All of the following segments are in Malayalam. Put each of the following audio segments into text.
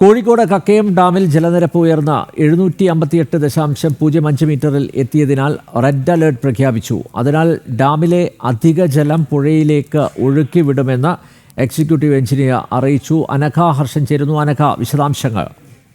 കോഴിക്കോട് കക്കയം ഡാമിൽ ജലനിരപ്പ് ഉയർന്ന എഴുന്നൂറ്റി അമ്പത്തിയെട്ട് ദശാംശം പൂജ്യം അഞ്ച് മീറ്ററിൽ എത്തിയതിനാൽ റെഡ് അലേർട്ട് പ്രഖ്യാപിച്ചു. അതിനാൽ ഡാമിലെ അധിക ജലം പുഴയിലേക്ക് ഒഴുക്കിവിടുമെന്ന് എക്സിക്യൂട്ടീവ് എഞ്ചിനീയർ അറിയിച്ചു. അനഘ ഹർഷൻ ചേരുന്നു. അനഘ വിശദാംശങ്ങൾ ആ,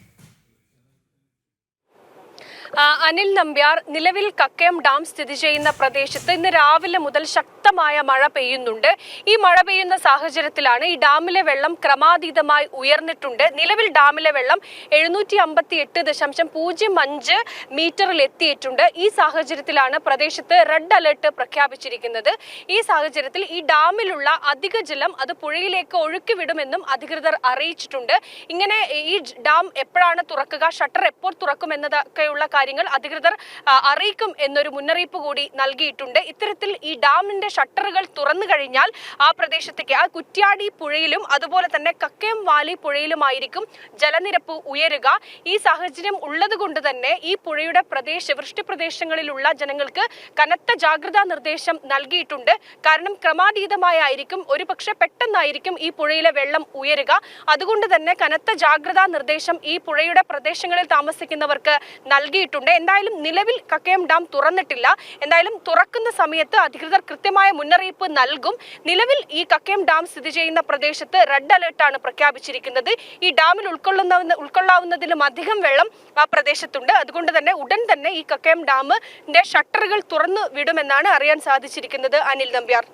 അനിൽ നമ്പ്യാർ നിലവിൽ കക്കയം ഡാം സ്ഥിതി ചെയ്യുന്ന പ്രദേശത്ത് ഇന്ന് രാവിലെ മുതൽ ശക്തമായ മഴ പെയ്യുന്നുണ്ട്. ഈ മഴ പെയ്യുന്ന സാഹചര്യത്തിലാണ് ഈ ഡാമിലെ വെള്ളം ക്രമാതീതമായി ഉയർന്നിട്ടുണ്ട്. നിലവിൽ ഡാമിലെ വെള്ളം എഴുന്നൂറ്റി അമ്പത്തി എട്ട് ദശാംശം പൂജ്യം അഞ്ച് മീറ്ററിൽ എത്തിയിട്ടുണ്ട്. ഈ സാഹചര്യത്തിലാണ് പ്രദേശത്ത് റെഡ് അലർട്ട് പ്രഖ്യാപിച്ചിരിക്കുന്നത്. ഈ സാഹചര്യത്തിൽ ഈ ഡാമിലുള്ള അധിക ജലം അത് പുഴയിലേക്ക് ഒഴുക്കിവിടുമെന്നും അധികൃതർ അറിയിച്ചിട്ടുണ്ട്. ഇങ്ങനെ ഈ ഡാം എപ്പോഴാണ് തുറക്കുക ഷട്ടർ എപ്പോൾ തുറക്കും എന്നതൊക്കെയുള്ള കാര്യങ്ങൾ അധികൃതർ അറിയിക്കും എന്നൊരു മുന്നറിയിപ്പ് കൂടി നൽകിയിട്ടുണ്ട്. ഇത്തരത്തിൽ ഈ ഡാമിന്റെ ഷട്ടറുകൾ തുറന്നു കഴിഞ്ഞാൽ ആ പ്രദേശത്തേക്ക് ആ കുറ്റ്യാടി പുഴയിലും അതുപോലെ തന്നെ കക്കയം വാലി പുഴയിലുമായിരിക്കും ജലനിരപ്പ് ഉയരുക. ഈ സാഹചര്യം ഉള്ളതുകൊണ്ട് തന്നെ ഈ പുഴയുടെ പ്രദേശ വൃഷ്ടി പ്രദേശങ്ങളിലുള്ള ജനങ്ങൾക്ക് കനത്ത ജാഗ്രതാ നിർദ്ദേശം നൽകിയിട്ടുണ്ട്. കാരണം ക്രമാതീതമായിരിക്കും ഒരു പെട്ടെന്നായിരിക്കും ഈ പുഴയിലെ വെള്ളം ഉയരുക. അതുകൊണ്ട് തന്നെ കനത്ത ജാഗ്രതാ നിർദ്ദേശം ഈ പുഴയുടെ പ്രദേശങ്ങളിൽ താമസിക്കുന്നവർക്ക് നൽകിയിട്ടുണ്ട്. എന്തായാലും നിലവിൽ കക്കയം ഡാം തുറന്നിട്ടില്ല. എന്തായാലും തുറക്കുന്ന സമയത്ത് അധികൃതർ കൃത്യമായ മുന്നറിയിപ്പ് നൽകും. നിലവിൽ ഈ കക്കയം ഡാം സ്ഥിതി ചെയ്യുന്ന പ്രദേശത്ത് റെഡ് അലേർട്ടാണ് പ്രഖ്യാപിച്ചിരിക്കുന്നത്. ഈ ഡാമിൽ ഉൾക്കൊള്ളുന്ന ഉൾക്കൊള്ളാവുന്നതിലും അധികം വെള്ളം ആ പ്രദേശത്തുണ്ട്. അതുകൊണ്ട് തന്നെ ഉടൻ തന്നെ ഈ കക്കയം ഡാമിന്റെ ഷട്ടറുകൾ തുറന്നു വിടുമെന്നാണ് അറിയാൻ സാധിച്ചിരിക്കുന്നത് അനിൽ നമ്പ്യാർ.